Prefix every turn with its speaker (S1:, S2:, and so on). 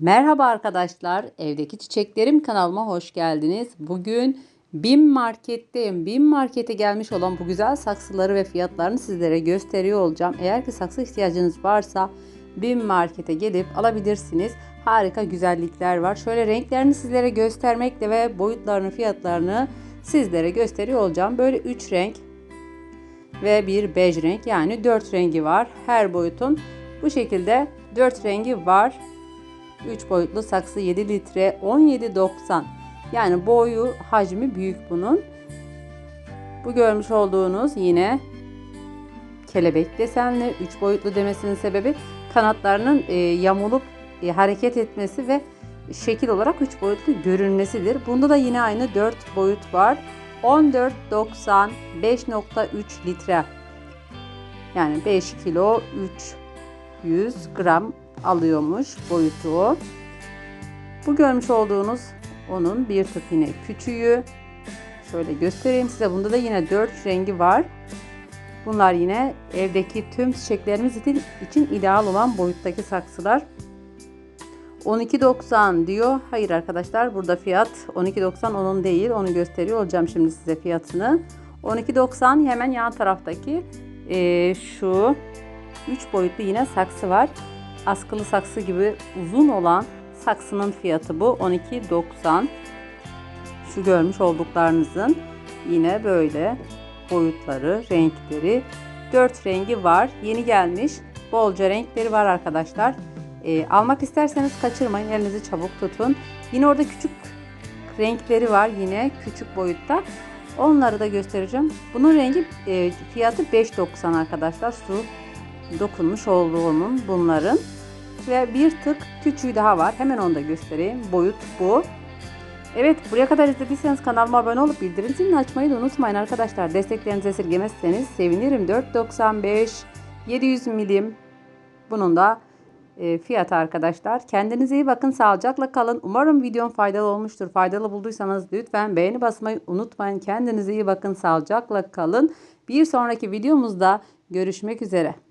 S1: Merhaba arkadaşlar, evdeki çiçeklerim kanalıma hoş geldiniz. Bugün BİM Market'teyim. BİM Market'e gelmiş olan bu güzel saksıları ve fiyatlarını sizlere gösteriyor olacağım. Eğer ki saksı ihtiyacınız varsa BİM Market'e gelip alabilirsiniz. Harika güzellikler var. Şöyle renklerini sizlere göstermekle ve boyutlarını, fiyatlarını sizlere gösteriyor olacağım. Böyle 3 renk ve bir bej renk yani 4 rengi var. Her boyutun bu şekilde 4 rengi var. 3 boyutlu saksı 7 litre 17.90. Yani boyu hacmi büyük bunun. Bu görmüş olduğunuz yine kelebek desenli 3 boyutlu demesinin sebebi kanatlarının e, yamulup e, hareket etmesi ve şekil olarak 3 boyutlu görünmesidir. Bunda da yine aynı 4 boyut var. 14.90 5.3 litre. Yani 5 kilo 300 gram alıyormuş boyutu. Bu görmüş olduğunuz onun bir tık yine küçüğü. Şöyle göstereyim size. Bunda da yine 4 rengi var. Bunlar yine evdeki tüm çiçeklerimiz için ideal olan boyuttaki saksılar. 12.90 diyor. Hayır arkadaşlar burada fiyat 12.90 onun değil. Onu gösteriyor olacağım şimdi size fiyatını. 12.90 hemen yan taraftaki e, şu 3 boyutlu yine saksı var. Askılı saksı gibi uzun olan saksının fiyatı bu 12.90. Şu görmüş olduklarınızın yine böyle boyutları, renkleri 4 rengi var. Yeni gelmiş. Bolca renkleri var arkadaşlar. E, almak isterseniz kaçırmayın. Elinizi çabuk tutun. Yine orada küçük renkleri var yine küçük boyutta. Onları da göstereceğim. Bunun rengi e, fiyatı 5.90 arkadaşlar. Su dokunmuş olduğunun bunların. Ve bir tık küçüğü daha var. Hemen onu da göstereyim. Boyut bu. Evet buraya kadar izlediyseniz kanalıma abone olup bildirim zilini açmayı da unutmayın arkadaşlar. Desteklerinizi esirgemezseniz sevinirim. 4.95 700 milim. Bunun da e, fiyatı arkadaşlar. Kendinize iyi bakın. Sağlıcakla kalın. Umarım videom faydalı olmuştur. Faydalı bulduysanız lütfen beğeni basmayı unutmayın. Kendinize iyi bakın. Sağlıcakla kalın. Bir sonraki videomuzda görüşmek üzere.